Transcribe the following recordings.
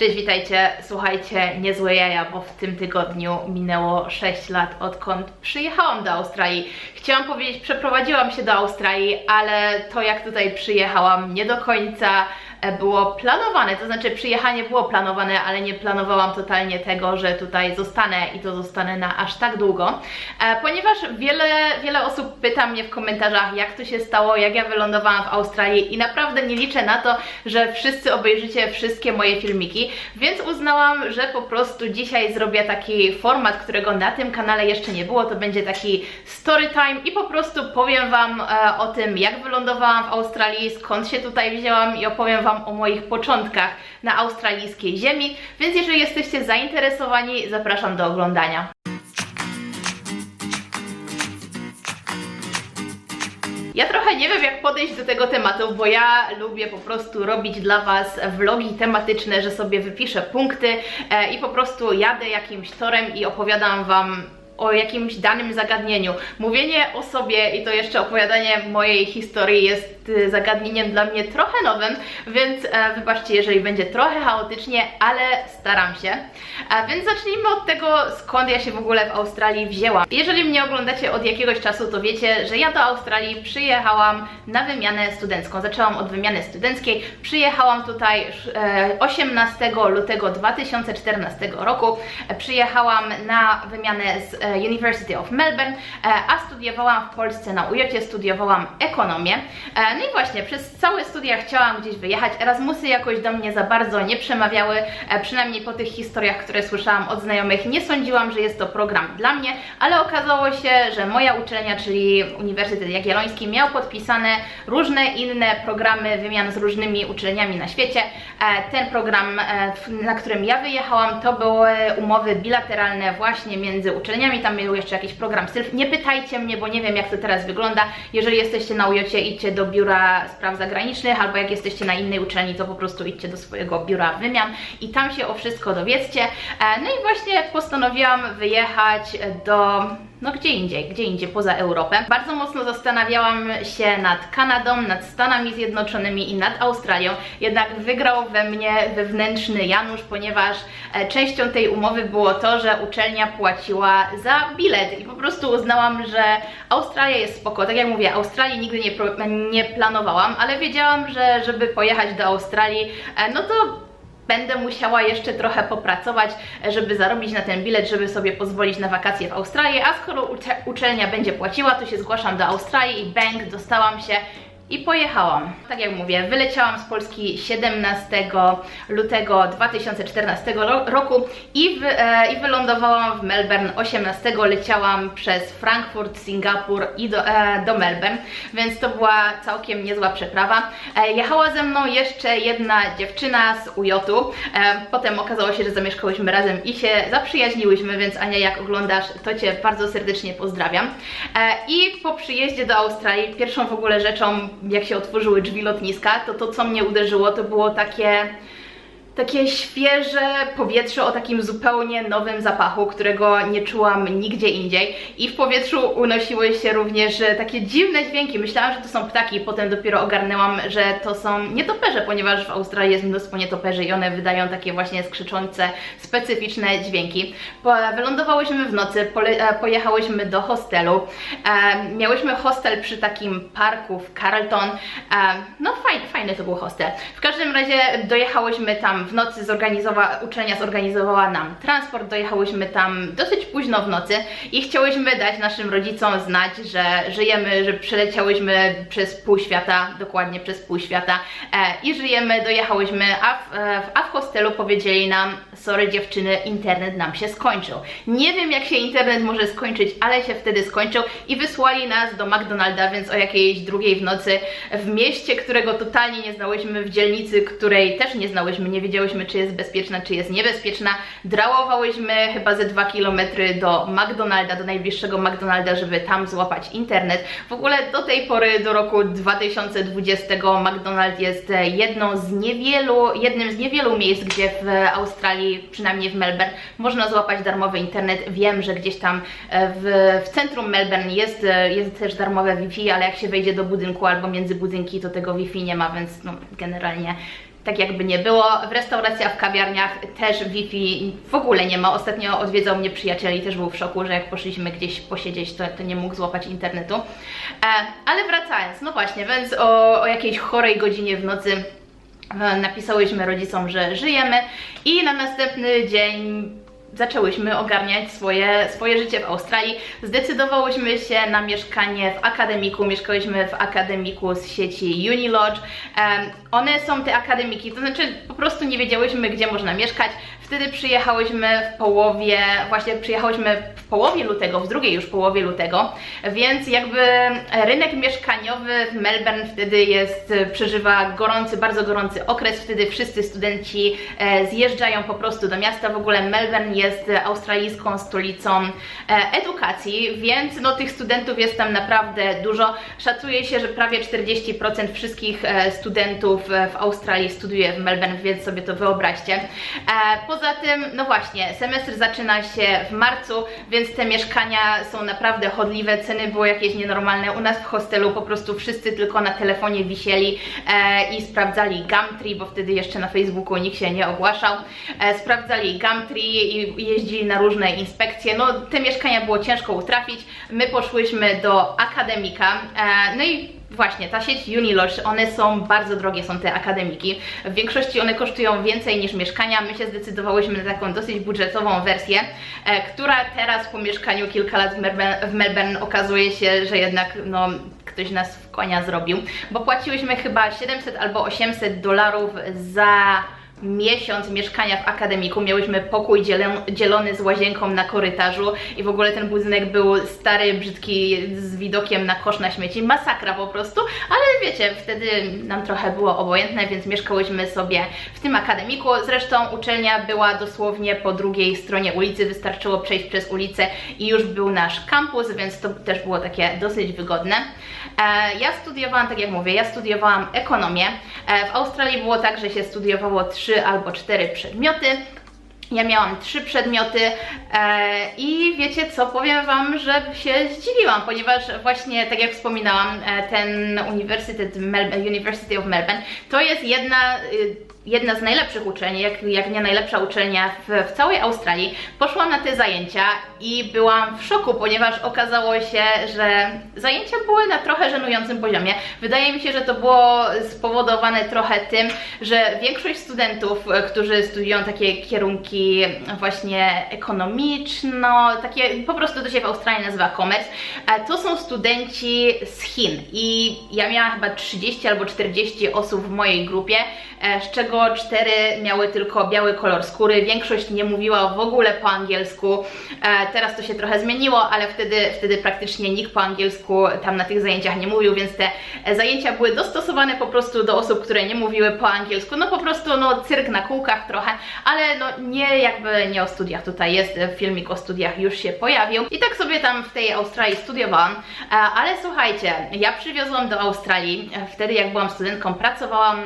Cześć, witajcie. Słuchajcie, niezłe jaja, bo w tym tygodniu minęło 6 lat odkąd przyjechałam do Australii. Chciałam powiedzieć, przeprowadziłam się do Australii, ale to jak tutaj przyjechałam nie do końca było planowane, to znaczy przyjechanie było planowane, ale nie planowałam totalnie tego, że tutaj zostanę i to zostanę na aż tak długo, e, ponieważ wiele, wiele osób pyta mnie w komentarzach, jak to się stało, jak ja wylądowałam w Australii i naprawdę nie liczę na to, że wszyscy obejrzycie wszystkie moje filmiki, więc uznałam, że po prostu dzisiaj zrobię taki format, którego na tym kanale jeszcze nie było, to będzie taki story time i po prostu powiem Wam e, o tym, jak wylądowałam w Australii, skąd się tutaj wzięłam i opowiem Wam o moich początkach na australijskiej ziemi, więc jeżeli jesteście zainteresowani, zapraszam do oglądania. Ja trochę nie wiem, jak podejść do tego tematu, bo ja lubię po prostu robić dla Was vlogi tematyczne, że sobie wypiszę punkty e, i po prostu jadę jakimś torem i opowiadam Wam o jakimś danym zagadnieniu. Mówienie o sobie i to jeszcze opowiadanie mojej historii jest y, zagadnieniem dla mnie trochę nowym, więc e, wybaczcie, jeżeli będzie trochę chaotycznie, ale staram się. A więc zacznijmy od tego, skąd ja się w ogóle w Australii wzięłam. Jeżeli mnie oglądacie od jakiegoś czasu, to wiecie, że ja do Australii przyjechałam na wymianę studencką. Zaczęłam od wymiany studenckiej. Przyjechałam tutaj e, 18 lutego 2014 roku. E, Przyjechałam na wymianę z e, University of Melbourne, e, a studiowałam w Polsce na UJOcie, studiowałam ekonomię. E, No i właśnie, przez całe studia chciałam gdzieś wyjechać. Erasmusy jakoś do mnie za bardzo nie przemawiały, e, przynajmniej po tych historiach, które słyszałam od znajomych. Nie sądziłam, że jest to program dla mnie, ale okazało się, że moja uczelnia, czyli Uniwersytet Jagielloński, miał podpisane różne inne programy wymian z różnymi uczelniami na świecie. E, Ten program, e, na którym ja wyjechałam, to były umowy bilateralne właśnie między uczelniami. Tam był jeszcze jakiś program SYLF. Nie pytajcie mnie, bo nie wiem jak to teraz wygląda. Jeżeli jesteście na UJOcie, idźcie do biura spraw zagranicznych, albo jak jesteście na innej uczelni, to po prostu idźcie do swojego biura wymian i tam się o wszystko dowiedzcie. E, No i właśnie postanowiłam wyjechać do no gdzie indziej, gdzie indziej poza Europę. Bardzo mocno zastanawiałam się nad Kanadą, nad Stanami Zjednoczonymi i nad Australią, jednak wygrał we mnie wewnętrzny Janusz, ponieważ e, częścią tej umowy było to, że uczelnia płaciła za bilet i po prostu uznałam, że Australia jest spoko. Tak jak mówię, Australii nigdy nie, nie planowałam, ale wiedziałam, że żeby pojechać do Australii, e, no to będę musiała jeszcze trochę popracować, żeby zarobić na ten bilet, żeby sobie pozwolić na wakacje w Australii, a skoro ucze- uczelnia będzie płaciła, to się zgłaszam do Australii i bang, dostałam się i pojechałam. Tak jak mówię, wyleciałam z Polski 17 lutego 2014 ro- roku i, wy, e, i wylądowałam w Melbourne 18. Leciałam przez Frankfurt, Singapur i do, e, do Melbourne, więc to była całkiem niezła przeprawa. E, jechała ze mną jeszcze jedna dziewczyna z UJ-u. E, potem okazało się, że zamieszkałyśmy razem i się zaprzyjaźniłyśmy, więc Ania, jak oglądasz, to Cię bardzo serdecznie pozdrawiam. E, I po przyjeździe do Australii, pierwszą w ogóle rzeczą, jak się otworzyły drzwi lotniska, to to, co mnie uderzyło, to było takie takie świeże powietrze o takim zupełnie nowym zapachu, którego nie czułam nigdzie indziej. I w powietrzu unosiły się również takie dziwne dźwięki. Myślałam, że to są ptaki, potem dopiero ogarnęłam, że to są nietoperze, ponieważ w Australii jest mnóstwo nietoperzy i one wydają takie właśnie skrzyczące, specyficzne dźwięki. Wylądowałyśmy w nocy, e, pojechałyśmy do hostelu. E, miałyśmy hostel przy takim parku w Carlton. E, no fajny, fajny to był hostel. W każdym razie dojechałyśmy tam w nocy, zorganizowała, uczelnia zorganizowała nam transport, dojechałyśmy tam dosyć późno w nocy i chciałyśmy dać naszym rodzicom znać, że żyjemy, że przeleciałyśmy przez pół świata, dokładnie przez pół świata e, i żyjemy, dojechałyśmy, a w, e, a w hostelu powiedzieli nam, sorry dziewczyny, internet nam się skończył. Nie wiem jak się internet może skończyć, ale się wtedy skończył i wysłali nas do McDonalda, więc o jakiejś drugiej w nocy w mieście, którego totalnie nie znałyśmy, w dzielnicy, której też nie znałyśmy, nie wiedziałyśmy czy jest bezpieczna, czy jest niebezpieczna. Drałowałyśmy chyba ze 2 km do McDonalda, do najbliższego McDonalda, żeby tam złapać internet. W ogóle do tej pory, do roku 2020 McDonald jest e, jedną z niewielu, jednym z niewielu miejsc, gdzie w Australii, przynajmniej w Melbourne, można złapać darmowy internet. Wiem, że gdzieś tam e, w, w centrum Melbourne jest, e, jest też darmowe Wi-Fi, ale jak się wejdzie do budynku albo między budynki, to tego Wi-Fi nie ma, więc no, generalnie tak jakby nie było. W restauracjach, w kawiarniach też Wi-Fi w ogóle nie ma. Ostatnio odwiedzał mnie przyjaciel i też był w szoku, że jak poszliśmy gdzieś posiedzieć, to, to nie mógł złapać internetu. E, ale wracając, no właśnie, więc o, o jakiejś chorej godzinie w nocy e, napisałyśmy rodzicom, że żyjemy i na następny dzień zaczęłyśmy ogarniać swoje, swoje życie w Australii. Zdecydowałyśmy się na mieszkanie w akademiku. Mieszkałyśmy w akademiku z sieci Unilodge. One są te akademiki, to znaczy po prostu nie wiedziałyśmy, gdzie można mieszkać. Wtedy przyjechałyśmy w połowie, właśnie przyjechałyśmy w połowie lutego, w drugiej już połowie lutego, więc jakby rynek mieszkaniowy w Melbourne wtedy jest, przeżywa gorący, bardzo gorący okres, wtedy wszyscy studenci e, zjeżdżają po prostu do miasta. W ogóle Melbourne jest australijską stolicą e, edukacji, więc no tych studentów jest tam naprawdę dużo. Szacuje się, że prawie 40% wszystkich e, studentów w Australii studiuje w Melbourne, więc sobie to wyobraźcie. Poza tym, no właśnie, semestr zaczyna się w marcu, więc te mieszkania są naprawdę chodliwe, ceny były jakieś nienormalne. U nas w hostelu po prostu wszyscy tylko na telefonie wisieli e, i sprawdzali Gumtree, bo wtedy jeszcze na Facebooku nikt się nie ogłaszał. E, sprawdzali Gumtree i jeździli na różne inspekcje. No te mieszkania było ciężko utrafić. My poszłyśmy do akademika, e, no i Właśnie, ta sieć Unilodge, one są bardzo drogie, są te akademiki. W większości one kosztują więcej niż mieszkania. My się zdecydowałyśmy na taką dosyć budżetową wersję, e, która teraz po mieszkaniu kilka lat w Melbourne, w Melbourne okazuje się, że jednak no, ktoś nas w konia zrobił, bo płaciłyśmy chyba 700 albo 800 dolarów za miesiąc mieszkania w akademiku. Miałyśmy pokój dzielony z łazienką na korytarzu i w ogóle ten budynek był stary, brzydki, z widokiem na kosz na śmieci. Masakra po prostu, ale wiecie, wtedy nam trochę było obojętne, więc mieszkałyśmy sobie w tym akademiku. Zresztą uczelnia była dosłownie po drugiej stronie ulicy, wystarczyło przejść przez ulicę i już był nasz kampus, więc to też było takie dosyć wygodne. E, ja studiowałam, tak jak mówię, ja studiowałam ekonomię. E, w Australii było tak, że się studiowało trzy albo cztery przedmioty. Ja miałam trzy przedmioty e, i wiecie co, powiem Wam, że się zdziwiłam, ponieważ właśnie, tak jak wspominałam, e, ten Uniwersytet Mel University of Melbourne to jest jedna y, jedna z najlepszych uczelni, jak, jak nie najlepsza uczelnia w, w całej Australii. Poszłam na te zajęcia i byłam w szoku, ponieważ okazało się, że zajęcia były na trochę żenującym poziomie. Wydaje mi się, że to było spowodowane trochę tym, że większość studentów, którzy studiują takie kierunki właśnie ekonomiczno, takie po prostu to się w Australii nazywa commerce, e, to są studenci z Chin i ja miałam chyba 30 albo 40 osób w mojej grupie, e, z czego cztery miały tylko biały kolor skóry, większość nie mówiła w ogóle po angielsku, e, teraz to się trochę zmieniło, ale wtedy, wtedy praktycznie nikt po angielsku tam na tych zajęciach nie mówił, więc te zajęcia były dostosowane po prostu do osób, które nie mówiły po angielsku, no po prostu no cyrk na kółkach trochę, ale no nie jakby nie o studiach, tutaj jest. Filmik o studiach, już się pojawił. I tak sobie tam w tej Australii studiowałam, e, ale słuchajcie, ja przywiozłam do Australii, e, wtedy jak byłam studentką pracowałam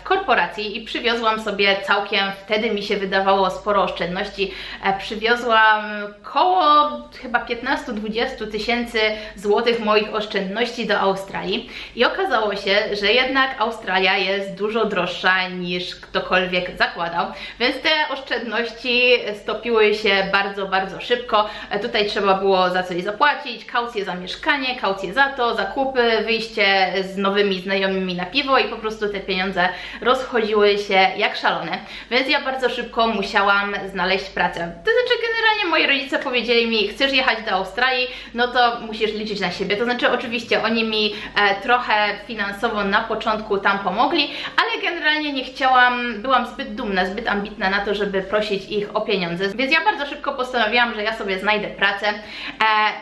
w korporacji i przywiozłam sobie całkiem, wtedy mi się wydawało sporo oszczędności. E, przywiozłam koło chyba 15-20 tysięcy złotych moich oszczędności do Australii i okazało się, że jednak Australia jest dużo droższa niż ktokolwiek zakładał, więc te oszczędności stopiły się bardzo, bardzo szybko. E, tutaj trzeba było za coś zapłacić, kaucję za mieszkanie, kaucję za to, zakupy, wyjście z nowymi znajomymi na piwo i po prostu te pieniądze rozchodziły się jak szalone, więc ja bardzo szybko musiałam znaleźć pracę. To znaczy generalnie moi rodzice powiedzieli mi, chcesz jechać do Australii, no to musisz liczyć na siebie. To znaczy oczywiście oni mi e, trochę finansowo na początku tam pomogli, ale generalnie nie chciałam, byłam zbyt dumna, zbyt ambitna na to, żeby prosić ich o pieniądze, więc ja bardzo szybko postanowiłam, że ja sobie znajdę pracę, e,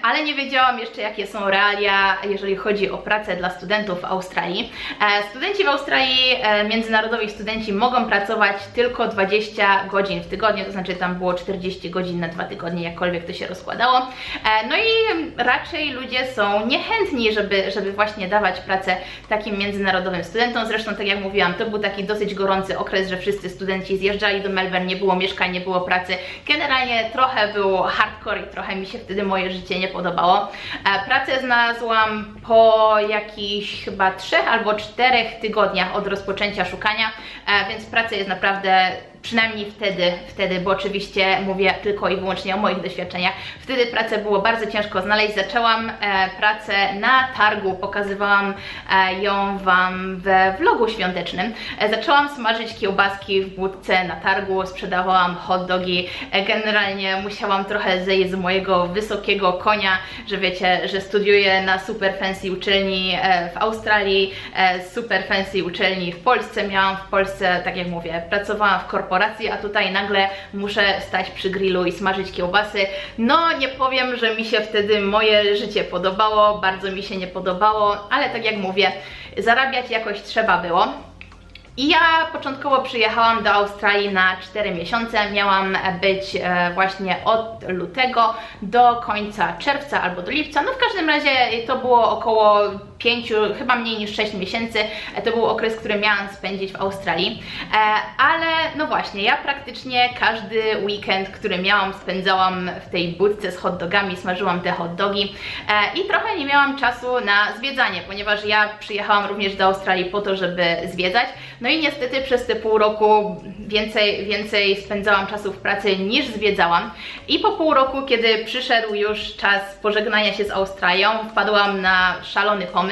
ale nie wiedziałam jeszcze jakie są realia, jeżeli chodzi o pracę dla studentów w Australii. E, studenci w Australii, e, międzynarodowi studenci mogą pracować tylko 20 godzin w tygodniu, to znaczy tam było 40 godzin na dwa tygodnie, jakkolwiek to się rozkładało. E, no i raczej ludzie są niechętni, żeby, żeby właśnie dawać pracę takim międzynarodowym studentom. Zresztą, tak jak mówiłam, to to był taki dosyć gorący okres, że wszyscy studenci zjeżdżali do Melbourne, nie było mieszkań, nie było pracy. Generalnie trochę było hardcore i trochę mi się wtedy moje życie nie podobało. E, pracę znalazłam po jakichś chyba trzech albo czterech tygodniach od rozpoczęcia szukania, e, więc praca jest naprawdę przynajmniej wtedy, wtedy, bo oczywiście mówię tylko i wyłącznie o moich doświadczeniach. Wtedy pracę było bardzo ciężko znaleźć. Zaczęłam e, pracę na targu, pokazywałam e, ją Wam we vlogu świątecznym. E, zaczęłam smażyć kiełbaski w budce na targu, sprzedawałam hot dogi. Generalnie musiałam trochę zejść z mojego wysokiego konia, że wiecie, że studiuję na super fancy uczelni w Australii, super fancy uczelni w Polsce. Miałam w Polsce, tak jak mówię, pracowałam w korporacji, a tutaj nagle muszę stać przy grillu i smażyć kiełbasy. No, nie powiem, że mi się wtedy moje życie podobało, bardzo mi się nie podobało, ale tak jak mówię, zarabiać jakoś trzeba było. I ja początkowo przyjechałam do Australii na 4 miesiące. Miałam być e, właśnie od lutego do końca czerwca albo do lipca. No w każdym razie to było około 5, chyba mniej niż 6 miesięcy. E, To był okres, który miałam spędzić w Australii. E, Ale no właśnie, ja praktycznie każdy weekend, który miałam, spędzałam w tej budce z hot dogami, smażyłam te hot dogi e, i trochę nie miałam czasu na zwiedzanie, ponieważ ja przyjechałam również do Australii po to, żeby zwiedzać. No i niestety przez te pół roku więcej, więcej spędzałam czasu w pracy niż zwiedzałam. I po pół roku, kiedy przyszedł już czas pożegnania się z Australią, wpadłam na szalony pomysł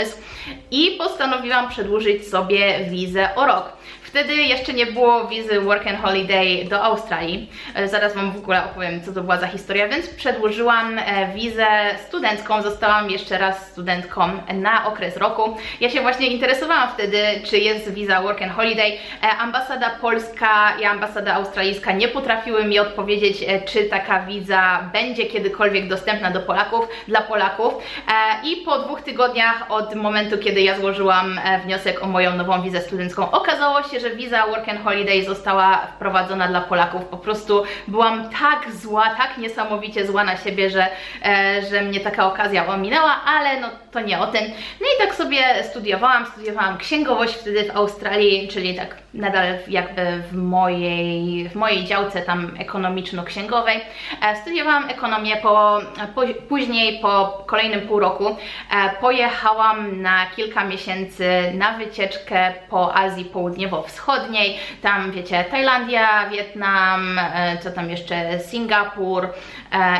i postanowiłam przedłużyć sobie wizę o rok. Wtedy jeszcze nie było wizy Work and Holiday do Australii. E, Zaraz Wam w ogóle opowiem, co to była za historia, więc przedłużyłam e, wizę studencką. Zostałam jeszcze raz studentką na okres roku. Ja się właśnie interesowałam wtedy, czy jest wiza Work and Holiday. E, Ambasada polska i ambasada australijska nie potrafiły mi odpowiedzieć, czy taka wiza będzie kiedykolwiek dostępna do Polaków, dla Polaków. I po dwóch tygodniach od momentu, kiedy ja złożyłam wniosek o moją nową wizę studencką, okazało się, że wiza Work and Holiday została wprowadzona dla Polaków. Po prostu byłam tak zła, tak niesamowicie zła na siebie, że, e, że mnie taka okazja ominęła, ale no to nie o tym. No i tak sobie studiowałam, studiowałam księgowość wtedy w Australii, czyli tak nadal jakby w mojej, w mojej działce tam ekonomiczno-księgowej. E, Studiowałam ekonomię, po, po, później po kolejnym pół roku e, pojechałam na kilka miesięcy na wycieczkę po Azji Południowo-Wschodniej. Tam wiecie, Tajlandia, Wietnam, e, co tam jeszcze, Singapur,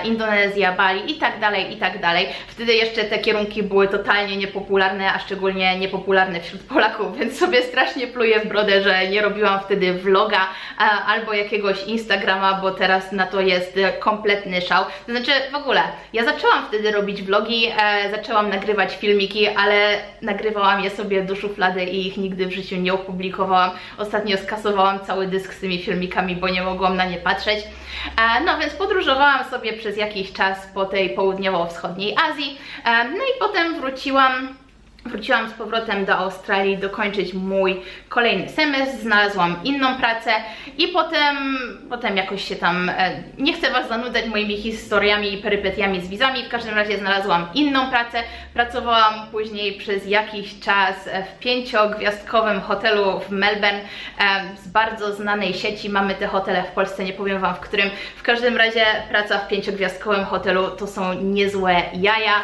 Indonezja, Bali i tak dalej, i tak dalej. Wtedy jeszcze te kierunki były totalnie niepopularne, a szczególnie niepopularne wśród Polaków, więc sobie strasznie pluję w brodę, że nie robiłam wtedy vloga albo jakiegoś Instagrama, bo teraz na to jest kompletny szał. To znaczy w ogóle, ja zaczęłam wtedy robić vlogi, e, zaczęłam nagrywać filmiki, ale nagrywałam je sobie do szuflady i ich nigdy w życiu nie opublikowałam. Ostatnio skasowałam cały dysk z tymi filmikami, bo nie mogłam na nie patrzeć. E, no więc podróżowałam sobie przez jakiś czas po tej południowo-wschodniej Azji, e, no i potem wróciłam Wróciłam z powrotem do Australii dokończyć mój kolejny semestr, znalazłam inną pracę i potem, potem jakoś się tam, e, nie chcę Was zanudzać moimi historiami i perypetiami z wizami, w każdym razie znalazłam inną pracę, pracowałam później przez jakiś czas w pięciogwiazdkowym hotelu w Melbourne e, z bardzo znanej sieci, mamy te hotele w Polsce, nie powiem Wam w którym, w każdym razie praca w pięciogwiazdkowym hotelu to są niezłe jaja,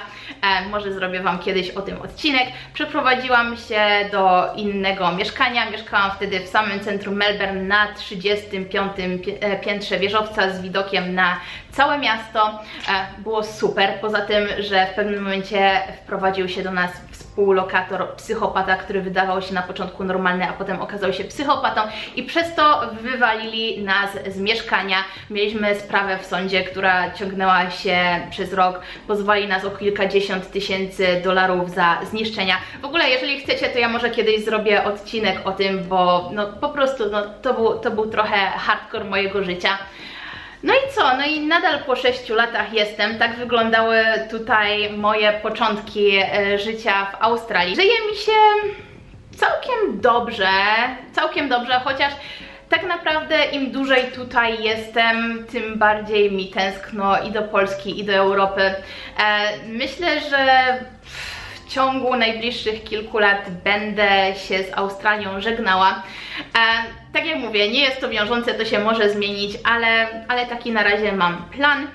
e, może zrobię Wam kiedyś o tym odcinek, przeprowadziłam się do innego mieszkania. Mieszkałam wtedy w samym centrum Melbourne na 35 pi- e, piętrze wieżowca z widokiem na całe miasto. E, Było super, poza tym, że w pewnym momencie wprowadził się do nas współlokator, psychopata, który wydawał się na początku normalny, a potem okazał się psychopatą i przez to wywalili nas z mieszkania. Mieliśmy sprawę w sądzie, która ciągnęła się przez rok, pozwali nas o kilkadziesiąt tysięcy dolarów za zniszczenia. W ogóle, jeżeli chcecie, to ja może kiedyś zrobię odcinek o tym, bo no po prostu no, to, był, to był trochę hardcore mojego życia. No i co? No i nadal po 6 latach jestem. Tak wyglądały tutaj moje początki e, życia w Australii. Żyje mi się całkiem dobrze, całkiem dobrze, chociaż tak naprawdę im dłużej tutaj jestem, tym bardziej mi tęskno i do Polski, i do Europy. E, myślę, że ciągu najbliższych kilku lat będę się z Australią żegnała. E, tak jak mówię, nie jest to wiążące, to się może zmienić, ale, ale taki na razie mam plan.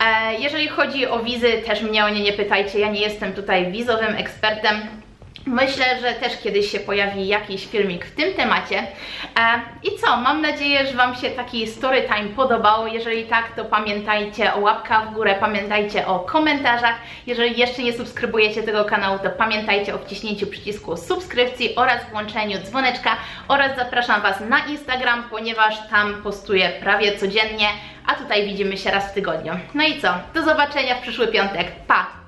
E, jeżeli chodzi o wizy, też mnie o nie nie pytajcie, ja nie jestem tutaj wizowym ekspertem. Myślę, że też kiedyś się pojawi jakiś filmik w tym temacie. E, I co? Mam nadzieję, że Wam się taki story time podobał. Jeżeli tak, to pamiętajcie o łapkach w górę, pamiętajcie o komentarzach. Jeżeli jeszcze nie subskrybujecie tego kanału, to pamiętajcie o wciśnięciu przycisku subskrypcji oraz włączeniu dzwoneczka oraz zapraszam Was na Instagram, ponieważ tam postuję prawie codziennie, a tutaj widzimy się raz w tygodniu. No i co? Do zobaczenia w przyszły piątek. Pa!